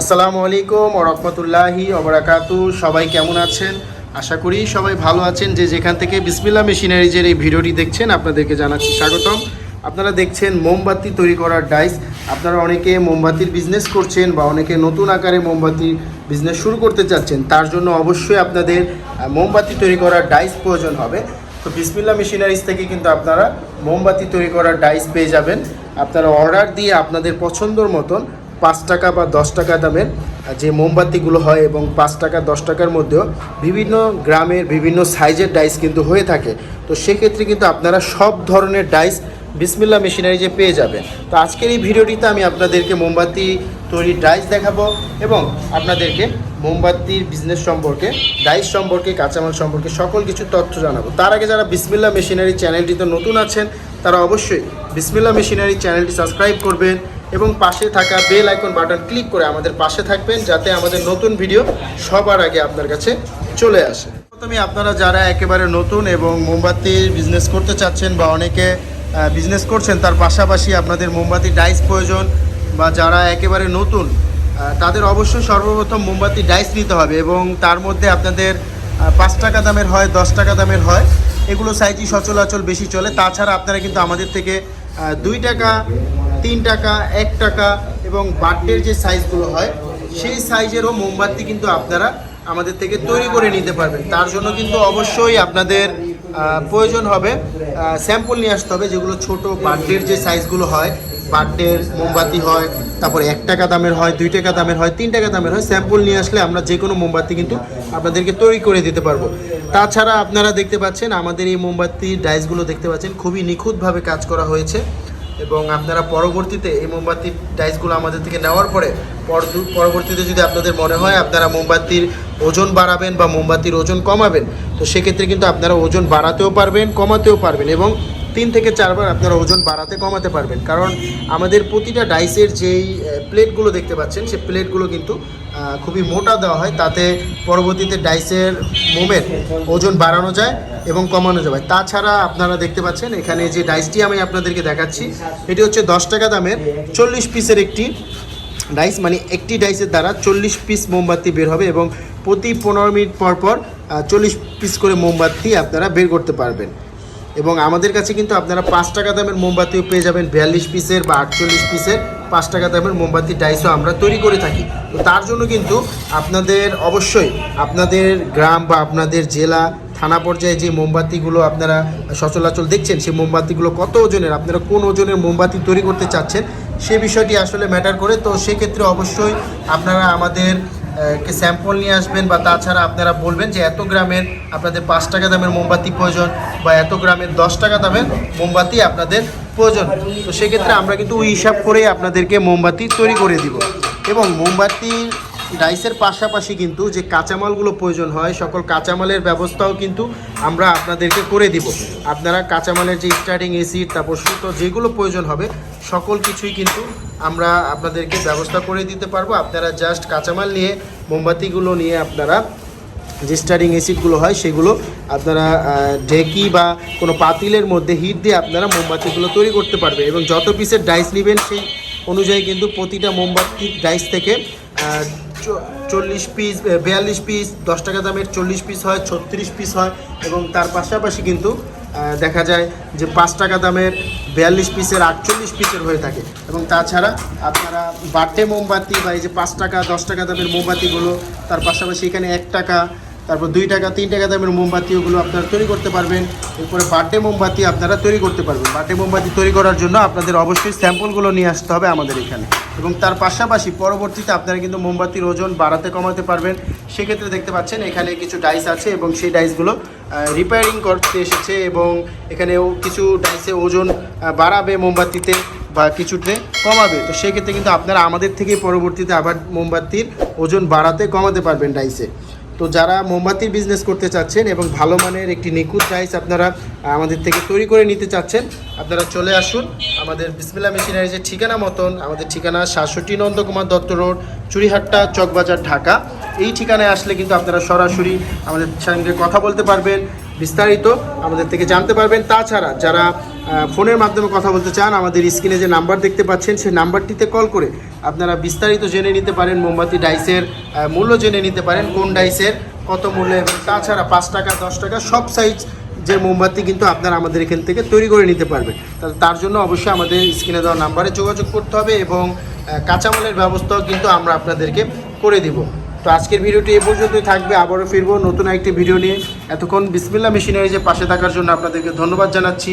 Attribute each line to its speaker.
Speaker 1: আসসালামু আলাইকুম রহমতুল্লাহি অবরাকাতু সবাই কেমন আছেন? আশা করি সবাই ভালো আছেন। যে যেখান থেকে বিসমিল্লা মেশিনারিজের এই ভিডিওটি দেখছেন, আপনাদেরকে জানাচ্ছি স্বাগতম। আপনারা দেখছেন মোমবাতি তৈরি করার ডাইস। আপনারা অনেকে মোমবাতির বিজনেস করছেন বা অনেকে নতুন আকারে মোমবাতির বিজনেস শুরু করতে চাচ্ছেন, তার জন্য অবশ্যই আপনাদের মোমবাতি তৈরি করার ডাইস প্রয়োজন হবে। তো বিসমিল্লা মেশিনারিজ থেকে কিন্তু আপনারা মোমবাতি তৈরি করার ডাইস পেয়ে যাবেন। আপনারা অর্ডার দিয়ে আপনাদের পছন্দর মতন পাঁচ টাকা বা দশ টাকা দামের যে মোমবাতিগুলো হয় এবং পাঁচ টাকা, দশ টাকার মধ্যেও বিভিন্ন গ্রামের বিভিন্ন সাইজের ডাইস কিন্তু হয়ে থাকে। তো সেক্ষেত্রে কিন্তু আপনারা সব ধরনের ডাইস বিসমিল্লা মেশিনারি যে পেয়ে যাবেন। তো আজকের এই ভিডিওটিতে আমি আপনাদেরকে মোমবাতি তৈরির ডাইস দেখাবো এবং আপনাদেরকে মোমবাতির বিজনেস সম্পর্কে, ডাইস সম্পর্কে, কাঁচামাল সম্পর্কে সকল কিছু তথ্য জানাব। তার আগে যারা বিসমিল্লা মেশিনারি চ্যানেলটিতে নতুন আছেন, তারা অবশ্যই বিসমিল্লা মেশিনারি চ্যানেলটি সাবস্ক্রাইব করবেন। এবং পাশে থাকা বেল আইকন বাটন ক্লিক করে আমাদের পাশে থাকবেন যাতে আমাদের নতুন ভিডিও সবার আগে আপনার কাছে চলে আসে। প্রথমে আপনারা যারা একেবারে নতুন এবং মোমবাতির বিজনেস করতে চাচ্ছেন বা অনেকে বিজনেস করছেন, তার পাশাপাশি আপনাদের মোমবাতি ডাইস প্রয়োজন বা যারা একেবারে নতুন তাদের অবশ্যই সর্বপ্রথম মোমবাতি ডাইস নিতে হবে এবং তার মধ্যে আপনাদের পাঁচ টাকা দামের হয়, দশ টাকা দামের হয়, এগুলো সাইজই সচলাচল বেশি চলে। তাছাড়া আপনারা কিন্তু আমাদের থেকে দুই টাকা তিন টাকা, এক টাকা এবং বার্থডের যে সাইজগুলো হয়, সেই সাইজেরও মোমবাতি কিন্তু আপনারা আমাদের থেকে তৈরি করে নিতে পারবেন। তার জন্য কিন্তু অবশ্যই আপনাদের প্রয়োজন হবে স্যাম্পল নিয়ে আসতে হবে, যেগুলো ছোট বার্থডের যে সাইজগুলো হয় বার্থডের মোমবাতি হয়, তারপর এক টাকা দামের হয়, দুই টাকা দামের হয়, তিন টাকা দামের হয় স্যাম্পল নিয়ে আসলে আমরা যে কোনো মোমবাতি কিন্তু আপনাদেরকে তৈরি করে দিতে পারব। তাছাড়া আপনারা দেখতে পাচ্ছেন, আমাদের এই মোমবাতির ডাইসগুলো দেখতে পাচ্ছেন, খুবই নিখুঁতভাবে কাজ করা হয়েছে। এবং আপনারা পরবর্তীতে এই মোমবাতির ডাইসগুলো আমাদের থেকে নেওয়ার পরে পরবর্তীতে যদি আপনাদের মনে হয় আপনারা মোমবাতির ওজন বাড়াবেন বা মোমবাতির ওজন কমাবেন, তো সেক্ষেত্রে কিন্তু আপনারা ওজন বাড়াতেও পারবেন, কমাতেও পারবেন এবং তিন থেকে চারবার আপনারা ওজন বাড়াতে, কমাতে পারবেন। কারণ আমাদের প্রতিটা ডাইসের যেই প্লেটগুলো দেখতে পাচ্ছেন, সেই প্লেটগুলো কিন্তু খুবই মোটা দেওয়া হয়। তাতে পরবর্তীতে ডাইসের মোমের ওজন বাড়ানো যায় এবং কমানো যাবে তাছাড়া আপনারা দেখতে পাচ্ছেন, এখানে যে ডাইসটি আমি আপনাদেরকে দেখাচ্ছি, এটি হচ্ছে দশ টাকা দামের চল্লিশ পিসের একটি ডাইস মানে একটি ডাইসের দ্বারা চল্লিশ পিস মোমবাতি বের হবে এবং প্রতি পনেরো মিনিট পর পর চল্লিশ পিস করে মোমবাতি আপনারা বের করতে পারবেন। এবং আমাদের কাছে কিন্তু আপনারা পাঁচ টাকা দামের মোমবাতিও পেয়ে যাবেন, বিয়াল্লিশ পিসের বা আটচল্লিশ পিসের পাঁচ টাকা দামের মোমবাতি ডাইসও আমরা তৈরি করে থাকি। তো তার জন্য কিন্তু আপনাদের অবশ্যই আপনাদের গ্রাম বা আপনাদের জেলা থানা পর্যায়ে যে মোমবাতিগুলো আপনারা সচলাচল দেখছেন, সেই মোমবাতিগুলো কত ওজনের, আপনারা কোন ওজনের মোমবাতি তৈরি করতে চাচ্ছেন, সে বিষয়টি আসলে ম্যাটার করে। তো সেক্ষেত্রে অবশ্যই আপনারা আমাদের কে স্যাম্পল নিয়ে আসবেন বা তাছাড়া আপনারা বলবেন যে এত গ্রামের আপনাদের পাঁচ টাকা দামের মোমবাতি প্রয়োজন বা এত গ্রামের দশ টাকা দামের মোমবাতি আপনাদের প্রয়োজন। তো সেক্ষেত্রে আমরা কিন্তু ওই হিসাব করে আপনাদেরকে মোমবাতি তৈরি করে দিব। এবং মোমবাতি ডাইসের পাশাপাশি কিন্তু যে কাঁচামালগুলো প্রয়োজন হয়, সকল কাঁচামালের ব্যবস্থাও কিন্তু আমরা আপনাদেরকে করে দিব। আপনারা কাঁচামালের যে স্টার্টিং এসিড তারপর সুতো, যেগুলো প্রয়োজন হবে, সকল কিছুই কিন্তু আমরা আপনাদেরকে ব্যবস্থা করে দিতে পারব। আপনারা জাস্ট কাঁচামাল নিয়ে, মোমবাতিগুলো নিয়ে আপনারা যে স্টারিং এসিডগুলো হয়, সেগুলো আপনারা ঢেকি বা কোনো পাতিলের মধ্যে হিট দিয়ে আপনারা মোমবাতিগুলো তৈরি করতে পারবে এবং যত পিসের ডাইস নেবেন, সেই অনুযায়ী কিন্তু প্রতিটা মোমবাতির ডাইস থেকে চল্লিশ পিস বিয়াল্লিশ পিস দশ টাকা দামের চল্লিশ পিস হয়, ছত্রিশ পিস হয় এবং তার পাশাপাশি কিন্তু দেখা যায় যে পাঁচ টাকা দামের বিয়াল্লিশ পিসের আটচল্লিশ পিসের হয়ে থাকে। এবং তাছাড়া আপনারা বাটে মোমবাতি বা এই যে পাঁচ টাকা, দশ টাকা দামের মোমবাতিগুলো, তার পাশাপাশি এখানে এক টাকা তারপর দুই টাকা, তিন টাকা দামের মোমবাতি, ওগুলো আপনারা তৈরি করতে পারবেন। এরপরে বার্থডে মোমবাতি আপনারা তৈরি করতে পারবেন। বার্থডে মোমবাতি তৈরি করার জন্য আপনাদের অবশ্যই স্যাম্পলগুলো নিয়ে আসতে হবে আমাদের এখানে। এবং তার পাশাপাশি পরবর্তীতে আপনারা কিন্তু মোমবাতির ওজন বাড়াতে, কমাতে পারবেন। সেক্ষেত্রে দেখতে পাচ্ছেন, এখানে কিছু ডাইস আছে এবং সেই ডাইসগুলো রিপেয়ারিং করতে এসেছে এবং এখানেও কিছু ডাইসে ওজন বাড়াবে মোমবাতিতে বা কিছুতে কমাবে। তো সেক্ষেত্রে কিন্তু আপনারা আমাদের থেকে পরবর্তীতে আবার মোমবাতির ওজন বাড়াতে, কমাতে পারবেন ডাইসে তো যারা মোমবাতির বিজনেস করতে চাচ্ছেন এবং ভালো মানের একটি নিখুঁত ডাইস আপনারা আমাদের থেকে তৈরি করে নিতে চাচ্ছেন, আপনারা চলে আসুন। আমাদের বিসমিল্লা মেশিনারিজের ঠিকানা মতন, আমাদের ঠিকানা সাতষট্টি নন্দকুমার দত্ত রোড চুরিহাট্টা চকবাজার, ঢাকা। এই ঠিকানায় আসলে কিন্তু আপনারা সরাসরি আমাদের সঙ্গে কথা বলতে পারবেন, বিস্তারিত আমাদের থেকে জানতে পারবেন। তাছাড়া যারা ফোনের মাধ্যমে কথা বলতে চান, আমাদের স্ক্রিনে যে নাম্বার দেখতে পাচ্ছেন, সেই নাম্বারটিতে কল করে আপনারা বিস্তারিত জেনে নিতে পারেন, মোমবাতি ডাইসের মূল্য জেনে নিতে পারেন, কোন ডাইসের, কত মূল্য এবং তাছাড়া পাঁচ টাকা, দশ টাকা, সব সাইজ যে মোমবাতি কিন্তু আপনারা আমাদের এখান থেকে তৈরি করে নিতে পারবেন। তার জন্য অবশ্যই আমাদের স্ক্রিনে দেওয়া নাম্বারে যোগাযোগ করতে হবে এবং কাঁচামালের ব্যবস্থাও কিন্তু আমরা আপনাদেরকে করে দিব। তো আজকের ভিডিওটি এ পর্যন্তই থাকবে, আবারও ফিরবো নতুন একটি ভিডিও নিয়ে। এতক্ষণ বিসমিল্লা মেশিনারিজের পাশে থাকার জন্য আপনাদেরকে ধন্যবাদ জানাচ্ছি।